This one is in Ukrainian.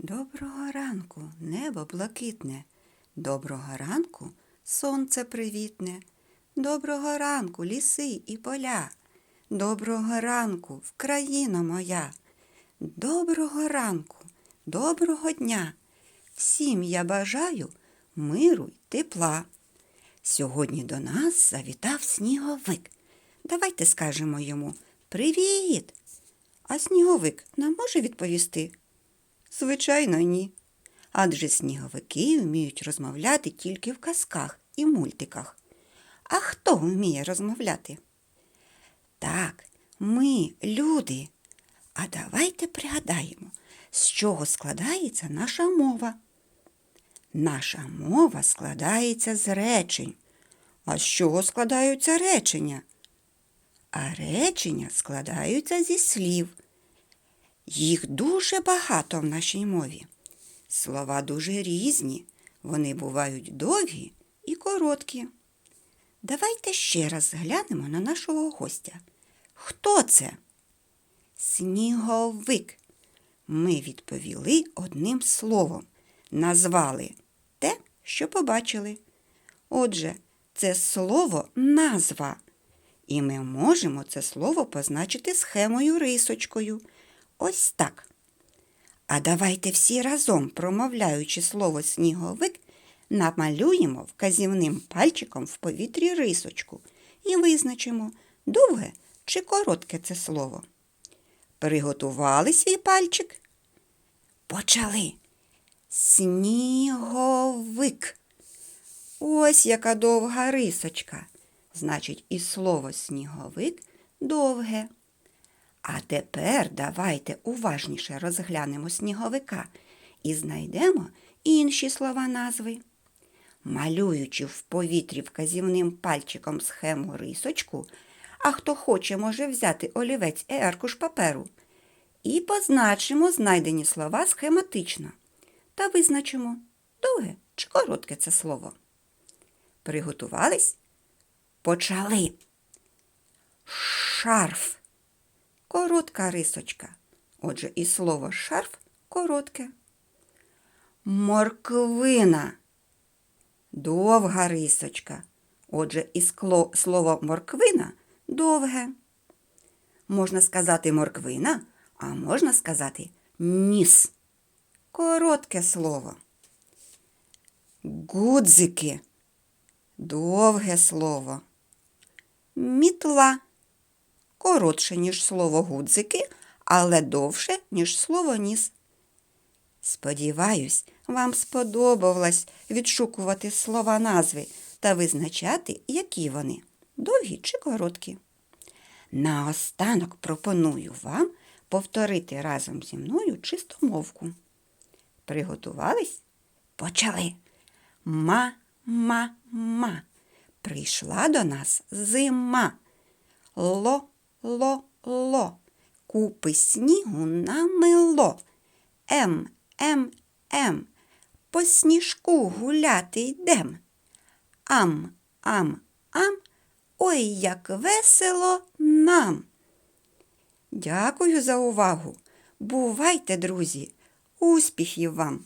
Доброго ранку, небо блакитне. Доброго ранку, сонце привітне. Доброго ранку, ліси і поля. Доброго ранку, Вкраїно моя. Доброго ранку, доброго дня. Всім я бажаю миру й тепла. Сьогодні до нас завітав сніговик. Давайте скажемо йому Привіт! А сніговик нам може відповісти? Звичайно, ні. Адже сніговики вміють розмовляти тільки в казках і мультиках. А хто вміє розмовляти? Так, ми, люди. А давайте пригадаємо, з чого складається наша мова. Наша мова складається з речень. А з чого складаються речення? А речення складаються зі слів. Їх дуже багато в нашій мові. Слова дуже різні, вони бувають довгі і короткі. Давайте ще раз глянемо на нашого гостя. Хто це? Сніговик. Ми відповіли одним словом, назвали те, що побачили. Отже, це слово назва. І ми можемо це слово позначити схемою рисочкою. Ось так. А давайте всі разом, промовляючи слово сніговик, намалюємо вказівним пальчиком в повітрі рисочку і визначимо, довге чи коротке це слово. Приготували свій пальчик? Почали. Сніговик. Ось яка довга рисочка. Значить, і слово сніговик довге. А тепер давайте уважніше розглянемо сніговика і знайдемо інші слова назви. Малюючи в повітрі вказівним пальчиком схему рисочку, а хто хоче, може взяти олівець і аркуш паперу, і позначимо знайдені слова схематично та визначимо, довге чи коротке це слово. Приготувались? Почали. Шарф. Коротка рисочка. Отже, і слово шарф коротке. Морквина. Довга рисочка. Отже, і скло, слово морквина довге. Можна сказати морквина, а можна сказати ніс. Коротке слово. Гудзики. Довге слово. Мітла. Коротше, ніж слово гудзики, але довше, ніж слово ніс. Сподіваюсь, вам сподобалось відшукувати слова назви та визначати, які вони довгі чи короткі. Наостанок пропоную вам повторити разом зі мною чистомовку. Приготувались? Почали. Ма-ма-ма. Прийшла до нас зима. Ло-ло-ло. Купи снігу намило. Ем, ем, ем. По сніжку гуляти йдем. Ам, ам, ам. Ой, як весело нам. Дякую за увагу. Бувайте, друзі. Успіхів вам!